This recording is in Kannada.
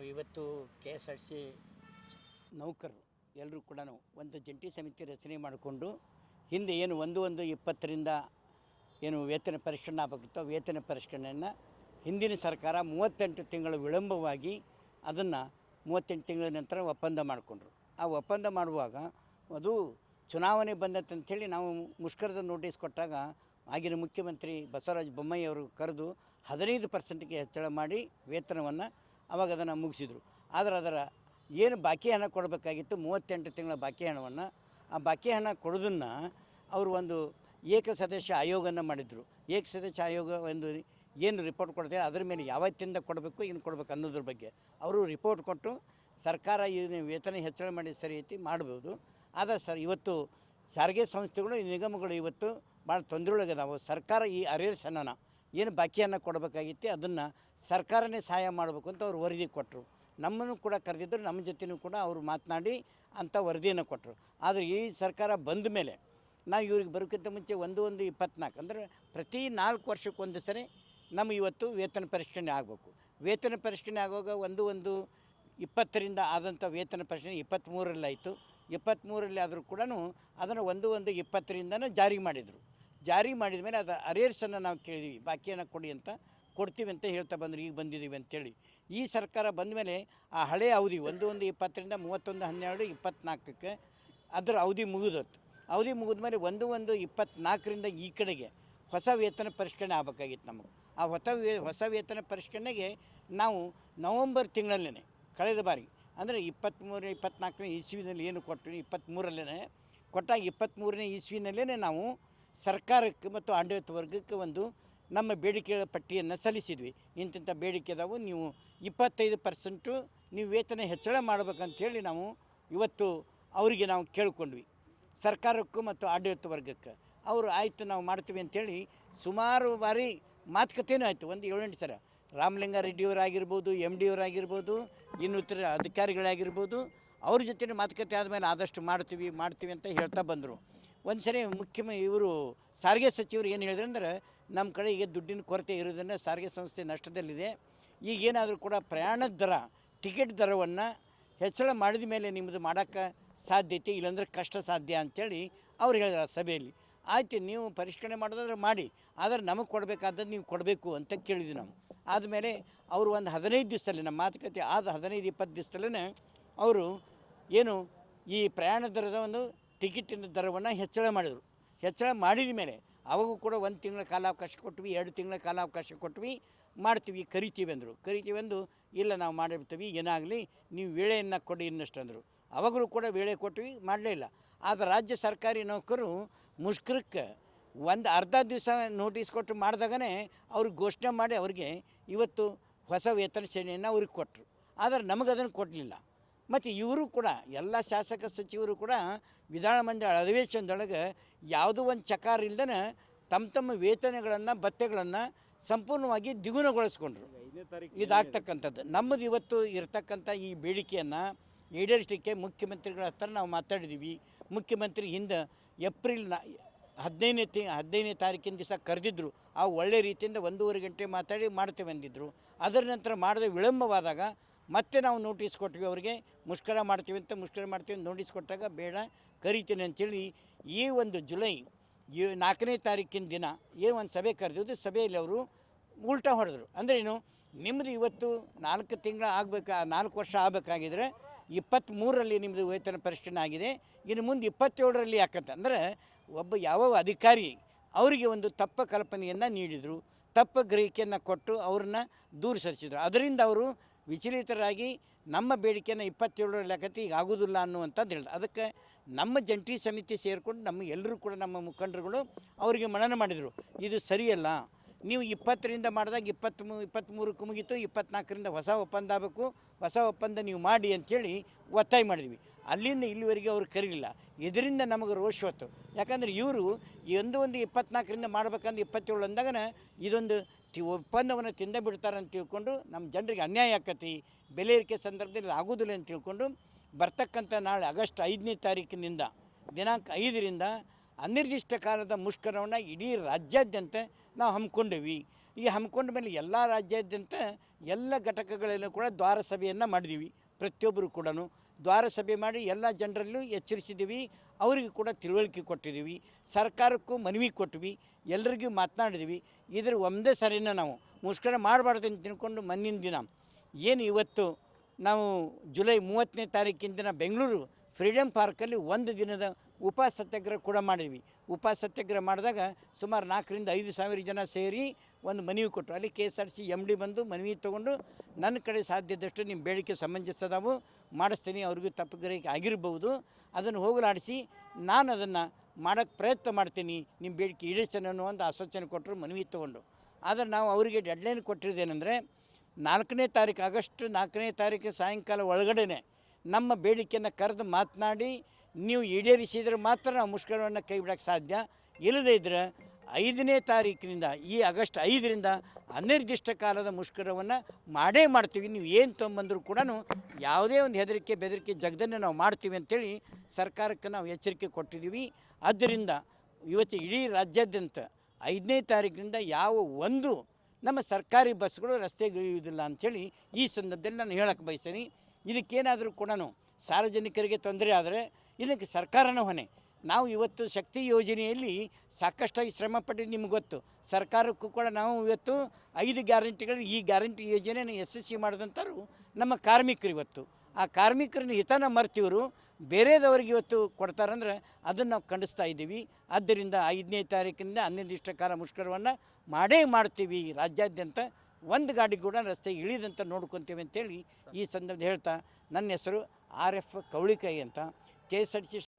ಕೆ ಎಸ್ ಆರ್ ಸಿ ನೌಕರರು ಎಲ್ಲರೂ ಕೂಡ ಒಂದು ಜಂಟಿ ಸಮಿತಿ ರಚನೆ ಮಾಡಿಕೊಂಡು ಹಿಂದೆ ಏನು ಒಂದು ಒಂದು ಇಪ್ಪತ್ತರಿಂದ ಏನು ವೇತನ ಪರಿಷ್ಕರಣೆ ಆಗಬೇಕಿತ್ತು ವೇತನ ಪರಿಷ್ಕರಣೆಯನ್ನು ಹಿಂದಿನ ಸರ್ಕಾರ ಮೂವತ್ತೆಂಟು ತಿಂಗಳು ವಿಳಂಬವಾಗಿ ಅದನ್ನು ಮೂವತ್ತೆಂಟು ತಿಂಗಳ ನಂತರ ಒಪ್ಪಂದ ಮಾಡಿಕೊಂಡ್ರು. ಆ ಒಪ್ಪಂದ ಮಾಡುವಾಗ ಅದು ಚುನಾವಣೆ ಬಂದತ್ತಂಥೇಳಿ ನಾವು ಮುಷ್ಕರದ ನೋಟಿಸ್ ಕೊಟ್ಟಾಗ ಆಗಿನ ಮುಖ್ಯಮಂತ್ರಿ ಬಸವರಾಜ ಬೊಮ್ಮಾಯಿ ಅವರು ಕರೆದು ಹದಿನೈದು ಪರ್ಸೆಂಟ್ಗೆ ಹೆಚ್ಚಳ ಮಾಡಿ ವೇತನವನ್ನು ಅವಾಗ ಅದನ್ನು ಮುಗಿಸಿದರು. ಆದರೆ ಅದರ ಏನು ಬಾಕಿ ಹಣ ಕೊಡಬೇಕಾಗಿತ್ತು, ಮೂವತ್ತೆಂಟು ತಿಂಗಳ ಬಾಕಿ ಹಣವನ್ನು, ಆ ಬಾಕಿ ಹಣ ಕೊಡೋದನ್ನು ಅವರು ಒಂದು ಏಕ ಸದಸ್ಯ ಆಯೋಗನ ಮಾಡಿದರು. ಏಕಸದಸ್ಯ ಆಯೋಗ ಒಂದು ಏನು ರಿಪೋರ್ಟ್ ಕೊಡ್ತಾರೆ ಅದ್ರ ಮೇಲೆ ಯಾವತ್ತಿಂದ ಕೊಡಬೇಕು, ಏನು ಕೊಡಬೇಕು ಅನ್ನೋದ್ರ ಬಗ್ಗೆ. ಅವರು ರಿಪೋರ್ಟ್ ಕೊಟ್ಟು ಸರ್ಕಾರ ಈ ವೇತನ ಹೆಚ್ಚಳ ಮಾಡಿ ಸರಿ ಐತಿ ಮಾಡ್ಬೋದು. ಆದರೆ ಸರ್, ಇವತ್ತು ಸಾರಿಗೆ ಸಂಸ್ಥೆಗಳು ಈ ನಿಗಮಗಳು ಇವತ್ತು ಭಾಳ ತೊಂದರೆಯೊಳಗದಾವೆ. ಸರ್ಕಾರ ಈ ಅರೇರ್ಸ್ ಹಣನ ಏನು ಬಾಕಿಯನ್ನು ಕೊಡಬೇಕಾಗಿತ್ತು ಅದನ್ನು ಸರ್ಕಾರನೇ ಸಹಾಯ ಮಾಡಬೇಕು ಅಂತ ಅವರು ವರದಿ ಕೊಟ್ಟರು. ನಮ್ಮನ್ನು ಕೂಡ ಕರೆದಿದ್ದರು, ನಮ್ಮ ಜೊತೆನೂ ಕೂಡ ಅವರು ಮಾತನಾಡಿ ಅಂಥ ವರದಿಯನ್ನು ಕೊಟ್ಟರು. ಆದರೆ ಈ ಸರ್ಕಾರ ಬಂದ ಮೇಲೆ ನಾವು ಇವ್ರಿಗೆ ಬರೋಕ್ಕಿಂತ ಮುಂಚೆ ಒಂದು ಒಂದು ಇಪ್ಪತ್ನಾಲ್ಕು ಅಂದರೆ ಪ್ರತಿ ನಾಲ್ಕು ವರ್ಷಕ್ಕೊಂದು ಸರಿ ನಮ್ಮ ಇವತ್ತು ವೇತನ ಪರಿಷ್ಕರಣೆ ಆಗಬೇಕು. ವೇತನ ಪರಿಷ್ಕರಣೆ ಆಗುವಾಗ ಒಂದು ಒಂದು ಇಪ್ಪತ್ತರಿಂದ ಆದಂಥ ವೇತನ ಪರಿಷ್ಕರಣೆ ಇಪ್ಪತ್ತ್ಮೂರರಲ್ಲಿ ಆಯಿತು ಇಪ್ಪತ್ತ್ಮೂರರಲ್ಲಿ ಆದರೂ ಕೂಡ ಅದನ್ನು ಒಂದು ಒಂದು ಇಪ್ಪತ್ತರಿಂದನೂ ಜಾರಿ ಮಾಡಿದರು. ಜಾರಿ ಮಾಡಿದ ಮೇಲೆ ಅದು ಅರೇರ್ಸನ್ನು ನಾವು ಕೇಳಿದ್ವಿ. ಬಾಕಿಯನ್ನು ಕೊಡಿ ಅಂತ ಕೊಡ್ತೀವಿ ಅಂತ ಹೇಳ್ತಾ ಬಂದರು. ಈಗ ಬಂದಿದ್ದೀವಿ ಅಂತೇಳಿ. ಈ ಸರ್ಕಾರ ಬಂದ ಮೇಲೆ ಆ ಹಳೆಯ ಅವಧಿ ಒಂದು ಒಂದು, ಇಪ್ಪತ್ತರಿಂದ ಮೂವತ್ತೊಂದು, ಹನ್ನೆರಡು ಇಪ್ಪತ್ತ್ನಾಲ್ಕಕ್ಕೆ ಅದರ ಅವಧಿ ಮುಗಿದತ್ತು ಅವಧಿ ಮುಗಿದ ಮೇಲೆ ಒಂದು ಒಂದು ಇಪ್ಪತ್ತ್ನಾಲ್ಕರಿಂದ ಈ ಕಡೆಗೆ ಹೊಸ ವೇತನ ಪರಿಷ್ಕರಣೆ ಆಗಬೇಕಾಗಿತ್ತು ನಮಗೆ. ಆ ಹೊಸ ವೇ, ಹೊಸ ವೇತನ ಪರಿಷ್ಕರಣೆಗೆ ನಾವು ನವಂಬರ್ ತಿಂಗಳಲ್ಲೇ ಕಳೆದ ಬಾರಿ, ಅಂದರೆ ಇಪ್ಪತ್ತ್ಮೂರು ಇಪ್ಪತ್ತ್ನಾಲ್ಕನೇ ಇಸ್ವಿನಲ್ಲಿ ಏನು ಕೊಟ್ಟು ಇಪ್ಪತ್ತ್ಮೂರಲ್ಲೇ ಕೊಟ್ಟಾಗ ಇಪ್ಪತ್ತ್ಮೂರನೇ ಇಸ್ವಿನಲ್ಲೇ ನಾವು ಸರ್ಕಾರಕ್ಕೆ ಮತ್ತು ಆಡಳಿತ ವರ್ಗಕ್ಕೆ ಒಂದು ನಮ್ಮ ಬೇಡಿಕೆಗಳ ಪಟ್ಟಿಯನ್ನು ಸಲ್ಲಿಸಿದ್ವಿ. ಇಂತಿಂಥ ಬೇಡಿಕೆ ಅದಾವು. ನೀವು ಇಪ್ಪತ್ತೈದು ಪರ್ಸೆಂಟು ನೀವು ವೇತನ ಹೆಚ್ಚಳ ಮಾಡ್ಬೇಕಂಥೇಳಿ ನಾವು ಇವತ್ತು ಅವರಿಗೆ ನಾವು ಕೇಳಿಕೊಂಡ್ವಿ. ಸರ್ಕಾರಕ್ಕೂ ಮತ್ತು ಆಡಳಿತ ವರ್ಗಕ್ಕೆ. ಅವರು ಆಯಿತು ನಾವು ಮಾಡ್ತೀವಿ ಅಂಥೇಳಿ ಸುಮಾರು ಬಾರಿ ಮಾತುಕತೆಯೂ ಆಯಿತು. ಒಂದು ಏಳೆಂಟು ಸರ. ರಾಮಲಿಂಗಾರೆಡ್ಡಿಯವರಾಗಿರ್ಬೋದು ಎಂ ಡಿ ಅವರಾಗಿರ್ಬೋದು ಇನ್ನಿತರ ಅಧಿಕಾರಿಗಳಾಗಿರ್ಬೋದು, ಅವ್ರ ಜೊತೆ ಮಾತುಕತೆ ಆದಮೇಲೆ ಆದಷ್ಟು ಮಾಡ್ತೀವಿ ಮಾಡ್ತೀವಿ ಅಂತ ಹೇಳ್ತಾ ಬಂದರು. ಒಂದು ಸರಿ ಮುಖ್ಯಮ ಇವರು ಸಾರಿಗೆ ಸಚಿವರು ಏನು ಹೇಳಿದ್ರು ಅಂದ್ರೆ ನಮ್ಮ ಕಡೆ ಈಗ ದುಡ್ಡಿನ ಕೊರತೆ ಇರೋದನ್ನು ಸಾರಿಗೆ ಸಂಸ್ಥೆ ನಷ್ಟದಲ್ಲಿದೆ. ಈಗೇನಾದರೂ ಕೂಡ ಪ್ರಯಾಣದ ದರ, ಟಿಕೆಟ್ ದರವನ್ನು ಹೆಚ್ಚಳ ಮಾಡಿದ ಮೇಲೆ ನಿಮ್ಮದು ಮಾಡೋಕ್ಕೆ ಸಾಧ್ಯತೆ, ಇಲ್ಲಾಂದ್ರೆ ಕಷ್ಟ ಸಾಧ್ಯ ಅಂಥೇಳಿ ಅವ್ರು ಹೇಳಿದ್ರು ಆ ಸಭೆಯಲ್ಲಿ. ಆಯಿತು, ನೀವು ಪರಿಷ್ಕರಣೆ ಮಾಡೋದಾದ್ರೆ ಮಾಡಿ, ಆದರೆ ನಮಗೆ ಕೊಡಬೇಕಾದದ್ದು ನೀವು ಕೊಡಬೇಕು ಅಂತ ಕೇಳಿದ್ವಿ ನಾವು. ಆದಮೇಲೆ ಅವರು ಒಂದು ಹದಿನೈದು ದಿವಸದಲ್ಲಿ, ನಮ್ಮ ಮಾತುಕತೆ ಆದ ಹದಿನೈದು, ಇಪ್ಪತ್ತು ದಿವಸದಲ್ಲೇ ಅವರು ಏನು ಈ ಪ್ರಯಾಣ ದರದ ಒಂದು ಟಿಕೆಟಿನ ದರವನ್ನು ಹೆಚ್ಚಳ ಮಾಡಿದರು. ಹೆಚ್ಚಳ ಮಾಡಿದ ಮೇಲೆ ಅವಾಗೂ ಕೂಡ ಒಂದು ತಿಂಗಳ ಕಾಲಾವಕಾಶ ಕೊಟ್ವಿ, ಎರಡು ತಿಂಗಳ ಕಾಲಾವಕಾಶ ಕೊಟ್ವಿ, ಮಾಡ್ತೀವಿ, ಕರಿತೀವಿ ಅಂದರು. ಕರಿತೀವಿ ಅಂದು, ಇಲ್ಲ ನಾವು ಮಾಡಿರ್ತೀವಿ ಏನಾಗಲಿ, ನೀವು ವೇಳೆಯನ್ನು ಕೊಡಿ ಇನ್ನಷ್ಟು ಅಂದರು. ಅವಾಗಲೂ ಕೂಡ ವೇಳೆ ಕೊಟ್ವಿ, ಮಾಡಲೇ ಇಲ್ಲ. ಆದರೆ ರಾಜ್ಯ ಸರ್ಕಾರಿ ನೌಕರರು ಮುಷ್ಕರಕ್ಕೆ ಒಂದು ಅರ್ಧ ದಿವಸ ನೋಟಿಸ್ ಕೊಟ್ಟು ಮಾಡಿದಾಗನೇ ಅವ್ರಿಗೆ ಘೋಷಣೆ ಮಾಡಿ ಅವ್ರಿಗೆ ಇವತ್ತು ಹೊಸ ವೇತನ ಶ್ರೇಣಿಯನ್ನು ಅವ್ರಿಗೆ ಕೊಟ್ಟರು ಆದರೆ ನಮಗೆ ಅದನ್ನು ಕೊಡಲಿಲ್ಲ. ಮತ್ತು ಇವರು ಕೂಡ ಎಲ್ಲ ಶಾಸಕ ಸಚಿವರು ಕೂಡ ವಿಧಾನಮಂಡಲ ಅಧಿವೇಶನದೊಳಗೆ ಯಾವುದೋ ಒಂದು ಚಕಾರ ಇಲ್ದೇ ತಮ್ಮ ತಮ್ಮ ವೇತನಗಳನ್ನು ಭತ್ಯೆಗಳನ್ನು ಸಂಪೂರ್ಣವಾಗಿ ದ್ವಿಗುಣಗೊಳಿಸ್ಕೊಂಡ್ರು. ಇದಾಗ್ತಕ್ಕಂಥದ್ದು. ನಮ್ಮದು ಇವತ್ತು ಇರತಕ್ಕಂಥ ಈ ಬೇಡಿಕೆಯನ್ನು ಈಡೇರಿಸಲಿಕ್ಕೆ ಮುಖ್ಯಮಂತ್ರಿಗಳ ಹತ್ರ ನಾವು ಮಾತಾಡಿದ್ದೀವಿ ಮುಖ್ಯಮಂತ್ರಿ ಹಿಂದೆ ಏಪ್ರಿಲ್ನ ಹದಿನೈದನೇ ತಿ ಹದಿನೈದನೇ ತಾರೀಕಿನ ದಿವಸ ಕರೆದಿದ್ದರು ಆ ಒಳ್ಳೆ ರೀತಿಯಿಂದ ಒಂದೂವರೆ ಗಂಟೆ ಮಾತಾಡಿ ಮಾಡ್ತೇವೆ ಅಂದಿದ್ದರು ಅದರ ನಂತರ ಮಾಡದೆ ವಿಳಂಬವಾದಾಗ ಮತ್ತೆ ನಾವು ನೋಟಿಸ್ ಕೊಟ್ವಿ ಅವರಿಗೆ, ಮುಷ್ಕರ ಮಾಡ್ತೀವಿ ಅಂತ ಮುಷ್ಕರ ಮಾಡ್ತೀವಿ ಅಂತ ನೋಟಿಸ್ ಕೊಟ್ಟಾಗ ಬೇಡ, ಕರಿತೀನಿ ಅಂಥೇಳಿ ಈ ಒಂದು ಜುಲೈ ಈ ನಾಲ್ಕನೇ ತಾರೀಕಿನ ದಿನ ಏನು ಒಂದು ಸಭೆ ಕರೆದಿದ್ದು, ಸಭೆಯಲ್ಲಿ ಅವರು ಉಲ್ಟಾ ಹೊಡೆದ್ರು. ಅಂದ್ರೆ ಏನು ನಿಮ್ಮದು ಇವತ್ತು ನಾಲ್ಕು ತಿಂಗಳು ಆಗಬೇಕಾ, ನಾಲ್ಕು ವರ್ಷ ಆಗಬೇಕಾಗಿದ್ರೆ ಇಪ್ಪತ್ತ್ಮೂರರಲ್ಲಿ ನಿಮ್ಮದು ವೇತನ ಪರಿಷ್ಠೆ ಆಗಿದೆ, ಇನ್ನು ಮುಂದೆ ಇಪ್ಪತ್ತೇಳರಲ್ಲಿ ಯಾಕಂತಂದರೆ ಒಬ್ಬ ಯಾವ ಅಧಿಕಾರಿ ಅವರಿಗೆ ಒಂದು ತಪ್ಪ ಕಲ್ಪನೆಯನ್ನು ನೀಡಿದರು, ತಪ್ಪ ಗ್ರಹಿಕೆಯನ್ನು ಕೊಟ್ಟು ಅವ್ರನ್ನ ದೂರ ಸರಿಸಿದರು. ಅದರಿಂದ ಅವರು ವಿಚಲಿತರಾಗಿ ನಮ್ಮ ಬೇಡಿಕೆಯನ್ನು ಇಪ್ಪತ್ತೇಳರ ಲೆಕ್ಕತಿ ಈಗ ಆಗೋದಿಲ್ಲ ಅನ್ನುವಂಥದ್ದು ಹೇಳಿದೆ ಅದಕ್ಕೆ ನಮ್ಮ ಜಂಟಿ ಸಮಿತಿ ಸೇರಿಕೊಂಡು ನಮ್ಮ ಎಲ್ಲರೂ ಕೂಡ ನಮ್ಮ ಮುಖಂಡರುಗಳು ಅವರಿಗೆ ಮನನ ಮಾಡಿದರು, ಇದು ಸರಿಯಲ್ಲ, ನೀವು ಇಪ್ಪತ್ತರಿಂದ ಮಾಡಿದಾಗ ಇಪ್ಪತ್ತ್ಮೂ ಇಪ್ಪತ್ತ್ಮೂರಕ್ಕೆ ಮುಗೀತು ಇಪ್ಪತ್ನಾಲ್ಕರಿಂದ ಹೊಸ ಒಪ್ಪಂದ ಆಗಬೇಕು, ಹೊಸ ಒಪ್ಪಂದ ನೀವು ಮಾಡಿ ಅಂಥೇಳಿ ಒತ್ತಾಯ ಮಾಡಿದ್ವಿ. ಅಲ್ಲಿಂದ ಇಲ್ಲಿವರೆಗೆ ಅವರು ಕರೀಲಿಲ್ಲ. ಇದರಿಂದ ನಮಗೆ ರೋಷ ಹೊತ್ತು. ಯಾಕಂದರೆ ಇವರು ಒಂದು ಒಂದು ಇಪ್ಪತ್ನಾಲ್ಕರಿಂದ ಮಾಡ್ಬೇಕಂದ್ರೆ ಇಪ್ಪತ್ತೇಳು ಅಂದಾಗನ ಇದೊಂದು ತಿ ಒಪ್ಪಂದವನ್ನು ತಿಂದ ಬಿಡ್ತಾರೆ ಅಂತ ತಿಳ್ಕೊಂಡು ನಮ್ಮ ಜನರಿಗೆ ಅನ್ಯಾಯ ಆಕತಿ, ಬೆಲೆ ಏರಿಕೆ ಸಂದರ್ಭದಲ್ಲಿ ಆಗೋದಿಲ್ಲ ಅಂತ ತಿಳ್ಕೊಂಡು ಬರ್ತಕ್ಕಂಥ ನಾಳೆ ಆಗಸ್ಟ್ ಐದನೇ ತಾರೀಕಿನಿಂದ, ದಿನಾಂಕ ಐದರಿಂದ ಅನಿರ್ದಿಷ್ಟ ಕಾಲದ ಮುಷ್ಕರವನ್ನು ಇಡೀ ರಾಜ್ಯಾದ್ಯಂತ ನಾವು ಹಮ್ಮಿಕೊಂಡೇವಿ. ಈ ಹಮ್ಮಿಕೊಂಡ ಮೇಲೆ ಎಲ್ಲ ರಾಜ್ಯಾದ್ಯಂತ ಎಲ್ಲ ಘಟಕಗಳಲ್ಲೂ ಕೂಡ ದ್ವಾರ ಸಭೆಯನ್ನು ಮಾಡಿದ್ವಿ. ಪ್ರತಿಯೊಬ್ಬರು ಕೂಡ ದ್ವಾರ ಸಭೆ ಮಾಡಿ ಎಲ್ಲ ಜನರಲ್ಲೂ ಎಚ್ಚರಿಸಿದ್ದೀವಿ. ಅವರಿಗೂ ಕೂಡ ತಿಳುವಳಿಕೆ ಕೊಟ್ಟಿದ್ದೀವಿ. ಸರ್ಕಾರಕ್ಕೂ ಮನವಿ ಕೊಟ್ವಿ. ಎಲ್ಲರಿಗೂ ಮಾತನಾಡಿದ್ವಿ. ಇದ್ರ ಒಂದೇ ಸರಿನ ನಾವು ಮುಷ್ಕರ ಮಾಡಬಾರ್ದು ಅಂತ ತಿಳ್ಕೊಂಡು ಮಣ್ಣಿನ ದಿನ. ಏನು ಇವತ್ತು ನಾವು ಜುಲೈ ಮೂವತ್ತನೇ ತಾರೀಕಿನ ದಿನ ಬೆಂಗಳೂರು ಫ್ರೀಡಮ್ ಪಾರ್ಕಲ್ಲಿ ಒಂದು ದಿನದ ಉಪವಾಸ ಸತ್ಯಾಗ್ರಹ ಕೂಡ ಮಾಡಿದ್ವಿ. ಉಪ ಸತ್ಯಾಗ್ರಹ ಮಾಡಿದಾಗ ಸುಮಾರು ನಾಲ್ಕರಿಂದ ಐದು ಸಾವಿರ ಜನ ಸೇರಿ ಒಂದು ಮನವಿ ಕೊಟ್ಟರು. ಅಲ್ಲಿ K S R C M D ಬಂದು ಮನವಿ ತೊಗೊಂಡು ನನ್ನ ಕಡೆ ಸಾಧ್ಯದಷ್ಟು ನಿಮ್ಮ ಬೇಡಿಕೆ ಸಮಂಜಸದಾವು ಮಾಡಿಸ್ತೀನಿ, ಅವ್ರಿಗೂ ತಪ್ಪುಗರಿಕೆ ಆಗಿರ್ಬೋದು. ಅದನ್ನು ಹೋಗಲಾಡಿಸಿ ನಾನು ಅದನ್ನು ಮಾಡೋಕ್ಕೆ ಪ್ರಯತ್ನ ಮಾಡ್ತೀನಿ, ನಿಮ್ಮ ಬೇಡಿಕೆ ಈಡೇರಿಸ್ತೇನೆ ಅನ್ನೋ ಒಂದು ಆಶ್ವಾಸನೆ ಕೊಟ್ಟರು, ಮನವಿ ತೊಗೊಂಡು. ಆದರೆ ನಾವು ಅವರಿಗೆ ಡೆಡ್ಲೈನ್ ಕೊಟ್ಟಿರೋದೇನೆಂದರೆ ನಾಲ್ಕನೇ ತಾರೀಕು, ಆಗಸ್ಟ್ ನಾಲ್ಕನೇ ತಾರೀಕು ಸಾಯಂಕಾಲ ಒಳಗಡೆನೆ ನಮ್ಮ ಬೇಡಿಕೆಯನ್ನು ಕರೆದು ಮಾತನಾಡಿ ನೀವು ಈಡೇರಿಸಿದರೆ ಮಾತ್ರ ನಾವು ಮುಷ್ಕರವನ್ನು ಕೈ ಬಿಡೋಕ್ಕೆ ಸಾಧ್ಯ. ಇಲ್ಲದೇ ಇದ್ದರೆ ಐದನೇ ತಾರೀಕಿನಿಂದ, ಈ ಆಗಸ್ಟ್ ಐದರಿಂದ ಅನಿರ್ದಿಷ್ಟ ಕಾಲದ ಮುಷ್ಕರವನ್ನು ಮಾಡೇ ಮಾಡ್ತೀವಿ. ನೀವು ಏನು ತೊಗೊಂಬಂದರೂ ಕೂಡ ಯಾವುದೇ ಒಂದು ಹೆದರಿಕೆ ಬೆದರಿಕೆ ಜಗದನ್ನೇ ನಾವು ಮಾಡ್ತೀವಿ ಅಂತೇಳಿ ಸರ್ಕಾರಕ್ಕೆ ನಾವು ಎಚ್ಚರಿಕೆ ಕೊಟ್ಟಿದ್ದೀವಿ. ಆದ್ದರಿಂದ ಇವತ್ತು ಇಡೀ ರಾಜ್ಯಾದ್ಯಂತ ಐದನೇ ತಾರೀಕಿನಿಂದ ಯಾವ ಒಂದು ನಮ್ಮ ಸರ್ಕಾರಿ ಬಸ್ಗಳು ರಸ್ತೆಗಿಳಿಯುವುದಿಲ್ಲ ಅಂಥೇಳಿ ಈ ಸಂದರ್ಭದಲ್ಲಿ ನಾನು ಹೇಳಕ್ಕೆ ಬಯಸ್ತೀನಿ. ಇದಕ್ಕೇನಾದರೂ ಕೂಡ ಸಾರ್ವಜನಿಕರಿಗೆ ತೊಂದರೆ ಆದರೆ ಇದಕ್ಕೆ ಸರ್ಕಾರನ ಹೊಣೆ. ನಾವು ಇವತ್ತು ಶಕ್ತಿ ಯೋಜನೆಯಲ್ಲಿ ಸಾಕಷ್ಟಾಗಿ ಶ್ರಮ ಪಟ್ಟಿದ್ದು ನಿಮ್ಗೆ ಗೊತ್ತು. ಸರ್ಕಾರಕ್ಕೂ ಕೂಡ ನಾವು ಇವತ್ತು ಐದು ಗ್ಯಾರಂಟಿಗಳು ಈ ಗ್ಯಾರಂಟಿ ಯೋಜನೆಯನ್ನು ಯಶಸ್ವಿ ಮಾಡಿದಂಥವ್ರು ನಮ್ಮ ಕಾರ್ಮಿಕರು ಇವತ್ತು. ಆ ಕಾರ್ಮಿಕರನ್ನ ಹಿತನ ಮರ್ತಿವರು ಬೇರೆದವ್ರಿಗೆ ಇವತ್ತು ಕೊಡ್ತಾರಂದ್ರೆ ಅದನ್ನು ನಾವು ಖಂಡಿಸ್ತಾ ಇದ್ದೀವಿ. ಆದ್ದರಿಂದ ಐದನೇ ತಾರೀಕಿನಿಂದ ಅನಿರ್ದಿಷ್ಟ ಕಾಲ ಮುಷ್ಕರವನ್ನು ಮಾಡೇ ಮಾಡ್ತೀವಿ ರಾಜ್ಯಾದ್ಯಂತ. ಒಂದು ಗಾಡಿ ಕೂಡ ರಸ್ತೆ ಇಳಿದಂತ ನೋಡ್ಕೊತೀವಿ ಅಂತೇಳಿ ಈ ಸಂದರ್ಭ ಹೇಳ್ತಾ, ನನ್ನ ಹೆಸರು ಆರ್ ಎಫ್ ಕವಳಿಕಾಯಿ ಅಂತ. K S R T C